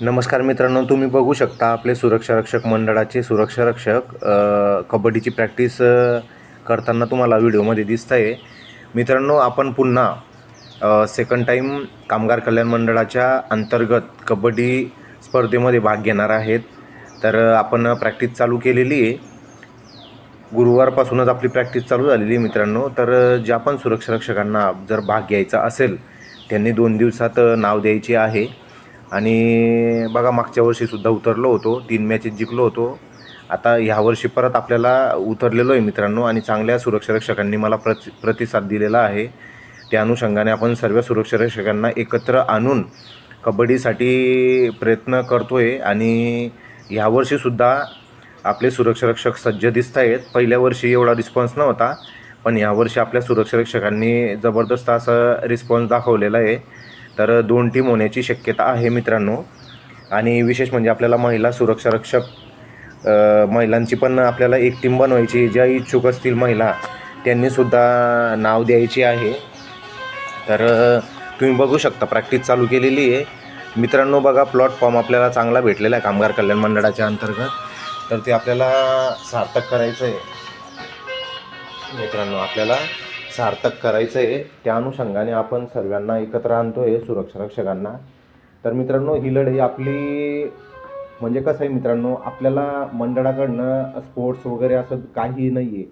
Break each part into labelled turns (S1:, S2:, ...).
S1: नमस्कार मित्रांनो तुम्ही बघू शकता आपले सुरक्षा रक्षक मंडळाचे सुरक्षा रक्षक कबड्डीची प्रॅक्टिस करताना तुम्हाला व्हिडिओमध्ये दिसत आहे मित्रांनो आपण पुन्हा सेकंड टाईम कामगार कल्याण मंडळाच्या अंतर्गत कबड्डी स्पर्धेमध्ये भाग घेणार आहेत. तर आपण प्रॅक्टिस चालू केलेली आहे. गुरुवारपासूनच आपली प्रॅक्टिस चालू झालेली आहे मित्रांनो. तर ज्या पण सुरक्षा रक्षकांना जर भाग घ्यायचा असेल त्यांनी दोन दिवसात नाव द्यायचे आहे. आणि बघा मागच्या वर्षीसुद्धा उतरलो होतो. तीन मॅचेस जिंकलो होतो. आता ह्यावर्षी परत आपल्याला उतरलेलो आहे मित्रांनो आणि चांगल्या सुरक्षारक्षकांनी मला प्रति प्रतिसाद दिलेला आहे. त्या अनुषंगाने आपण सर्व सुरक्षारक्षकांना एकत्र आणून कबड्डीसाठी प्रयत्न करतो आहे आणि ह्यावर्षीसुद्धा आपले सुरक्षारक्षक सज्ज दिसत आहेत. पहिल्या वर्षी एवढा रिस्पॉन्स नव्हता पण यावर्षी आपल्या सुरक्षारक्षकांनी जबरदस्त असा रिस्पॉन्स दाखवलेला आहे. तर दोन टीम होण्याची शक्यता आहे मित्रांनो. आणि विशेष म्हणजे आपल्याला महिला सुरक्षा रक्षक महिलांची पण आपल्याला एक टीम बनवायची ज्या इच्छुक असतील महिला त्यांनीसुद्धा नाव द्यायची आहे. तर तुम्ही बघू शकता प्रॅक्टिस चालू केलेली आहे. मित्रांनो बघा प्लॉट फॉर्म आपल्याला चांगला भेटलेला आहे कामगार कल्याण मंडळाच्या अंतर्गत. तर ते आपल्याला सार्थक करायचं आहे मित्रांनो आपल्याला सार्थक करायचं आहे त्या अनुषंगाने आपण सर्वांना एकत्र आणतो आहे सुरक्षा रक्षकांना तर मित्रांनो ही लढाई आपली म्हणजे कसं आहे मित्रांनो आपल्याला मंडळाकडनं स्पोर्ट्स वगैरे असं काही नाही आहे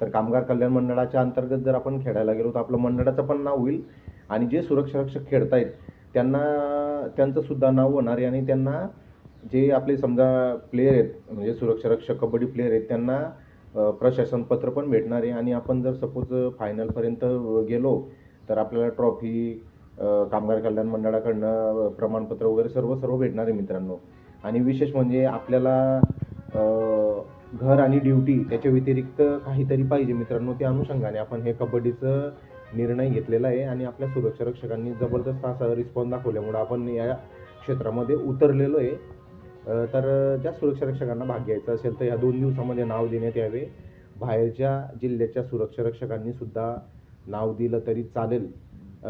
S1: तर कामगार कल्याण मंडळाच्या अंतर्गत जर आपण खेळायला गेलो तर आपलं मंडळाचं पण नाव होईल आणि जे सुरक्षा रक्षक खेळतायत त्यांना त्यांचंसुद्धा नाव होणार आहे आणि त्यांना जे आपले समजा प्लेयर आहेत म्हणजे सुरक्षा रक्षक कबड्डी प्लेयर आहेत त्यांना अ, प्रशासन पत्र पण भेटणार आहे. आणि आपण जर सपोज फायनलपर्यंत गेलो तर आपल्याला ट्रॉफी कामगार कल्याण मंडळाकडनं प्रमाणपत्र वगैरे सर्व सर्व भेटणार आहे मित्रांनो. आणि विशेष म्हणजे आपल्याला घर आणि ड्युटी त्याच्या व्यतिरिक्त काहीतरी पाहिजे मित्रांनो त्या अनुषंगाने आपण हे कबड्डीचं निर्णय घेतलेला आहे. आणि आपल्या सुरक्षा रक्षकांनी जबरदस्त असा रिस्पॉन्स दाखवल्यामुळं आपण या क्षेत्रामध्ये उतरलेलो आहे. तर ज्या सुरक्षा रक्षकांना भाग घ्यायचा असेल तर या दोन दिवसामध्ये नाव देण्यात यावे. बाहेरच्या जिल्ह्याच्या सुरक्षा रक्षकांनी सुद्धा नाव दिलं तरी चालेल.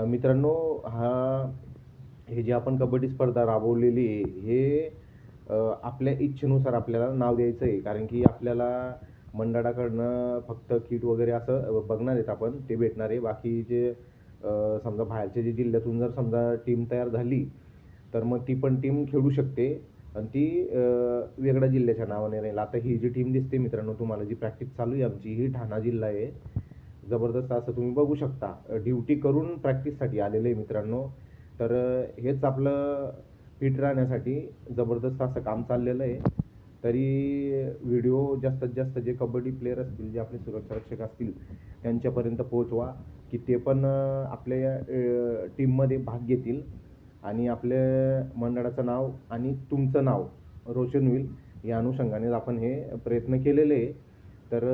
S1: मित्रांनो हा हे जे आपण कबड्डी स्पर्धा राबवलेली आहे हे आपल्या इच्छेनुसार आपल्याला नाव द्यायचं आहे. कारण की आपल्याला मंडळाकडनं फक्त किट वगैरे असं बघणार आहेत आपण ते भेटणार आहे. बाकी जे समजा बाहेरच्या जे जिल्ह्यातून जर समजा टीम तयार झाली तर मग ती पण टीम खेळू शकते. आणि ती वेगळ्या जिल्ह्याच्या नावाने राहील. आता ही जी टीम दिसते मित्रांनो तुम्हाला जी प्रॅक्टिस चालू आहे आमची ही ठाणा जिल्हा आहे. जबरदस्त असं तुम्ही बघू शकता. ड्युटी करून प्रॅक्टिससाठी आलेले आहे मित्रांनो. तर हेच आपलं फिट राहण्यासाठी जबरदस्त असं काम चाललेलं आहे. तरी व्हिडिओ जास्तीत जास्त जे कबड्डी प्लेयर असतील जे आपले सुरक्षारक्षक असतील त्यांच्यापर्यंत पोहोचवा की ते पण आपल्या टीममध्ये भाग घेतील. आणि आपल्या मंडळाचं नाव आणि तुमचं नाव रोशन होईल या अनुषंगाने आपण हे प्रयत्न केलेले आहे. तर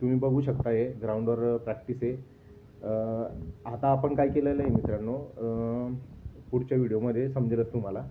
S1: तुम्ही बघू शकता हे ग्राउंडवर प्रॅक्टिस आहे. आता आपण काय केलेलं आहे मित्रांनो? पुढच्या व्हिडिओमध्ये समजेलच तुम्हाला.